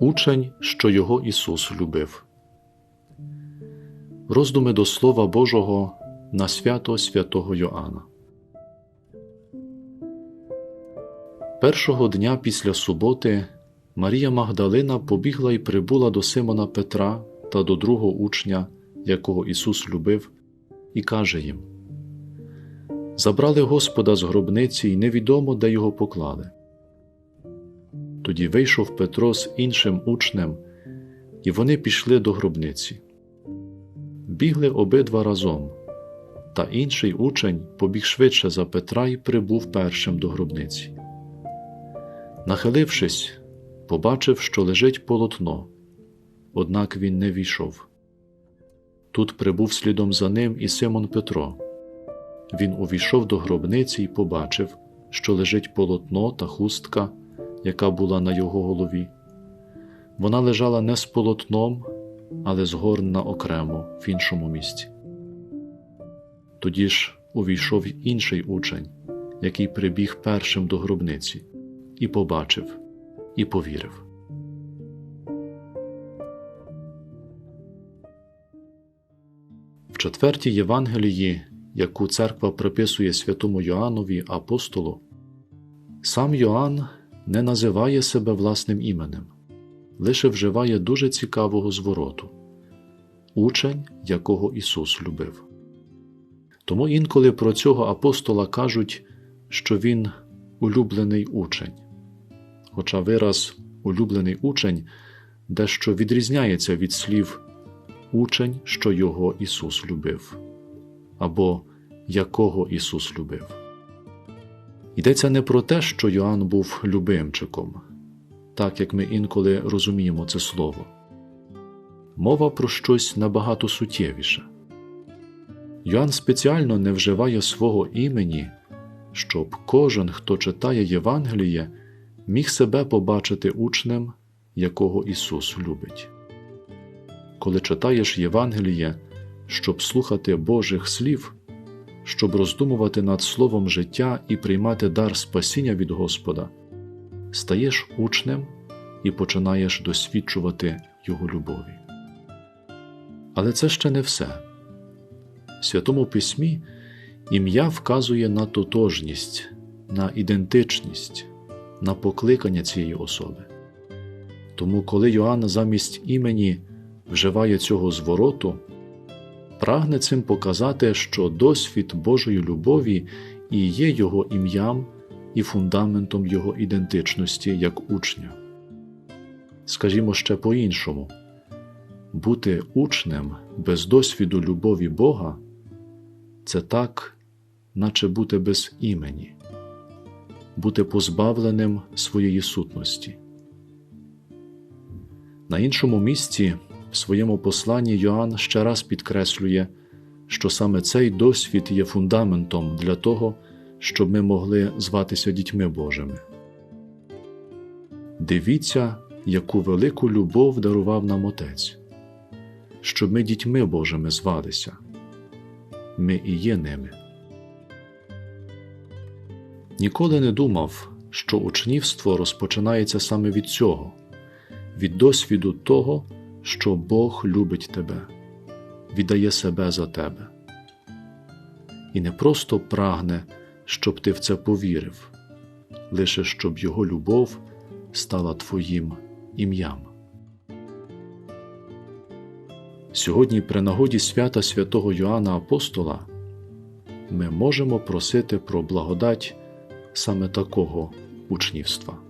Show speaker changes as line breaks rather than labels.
Учень, що його Ісус любив. Роздуми до Слова Божого на свято святого Йоанна. Першого дня після суботи Марія Магдалина побігла і прибула до Симона Петра та до другого учня, якого Ісус любив, і каже їм: Забрали Господа з гробниці, і невідомо, де його поклали. Тоді вийшов Петро з іншим учнем, і вони пішли до гробниці. Бігли обидва разом, та інший учень побіг швидше за Петра і прибув першим до гробниці. Нахилившись, побачив, що лежить полотно, однак він не війшов. Тут прибув слідом за ним і Симон Петро. Він увійшов до гробниці і побачив, що лежить полотно та хустка, яка була на його голові. Вона лежала не з полотном, але згорнена окремо в іншому місці. Тоді ж увійшов інший учень, який прибіг першим до гробниці, і побачив, і повірив. В четвертій Євангелії, яку церква приписує святому Йоаннові апостолу, сам Йоанн не називає себе власним іменем, лише вживає дуже цікавого звороту учень, якого Ісус любив. Тому інколи про цього апостола кажуть, що він улюблений учень, хоча вираз улюблений учень дещо відрізняється від слів учень, що його Ісус любив, або якого Ісус любив. Йдеться не про те, що Йоанн був любимчиком, так як ми інколи розуміємо це слово. Мова про щось набагато суттєвіше. Йоанн спеціально не вживає свого імені, щоб кожен, хто читає Євангеліє, міг себе побачити учнем, якого Ісус любить. Коли читаєш Євангеліє, щоб слухати Божих слів, щоб роздумувати над словом життя і приймати дар спасіння від Господа, стаєш учнем і починаєш досвідчувати Його любові. Але це ще не все. В Святому Письмі ім'я вказує на тотожність, на ідентичність, на покликання цієї особи. Тому, коли Йоанн замість імені вживає цього звороту, прагне цим показати, що досвід Божої любові і є його ім'ям і фундаментом його ідентичності як учня. Скажімо ще по-іншому бути учнем без досвіду любові Бога це так, наче бути без імені, бути позбавленим своєї сутності. На іншому місці в своєму посланні Йоанн ще раз підкреслює, що саме цей досвід є фундаментом для того, щоб ми могли зватися дітьми Божими. Дивіться, яку велику любов дарував нам Отець, щоб ми дітьми Божими звалися. Ми і є ними. Ніколи не думав, що учнівство розпочинається саме від цього, від досвіду того, що Бог любить тебе, віддає себе за тебе. І не просто прагне, щоб ти в це повірив, лише щоб Його любов стала твоїм ім'ям. Сьогодні, при нагоді свята святого Йоанна Апостола, ми можемо просити про благодать саме такого учнівства.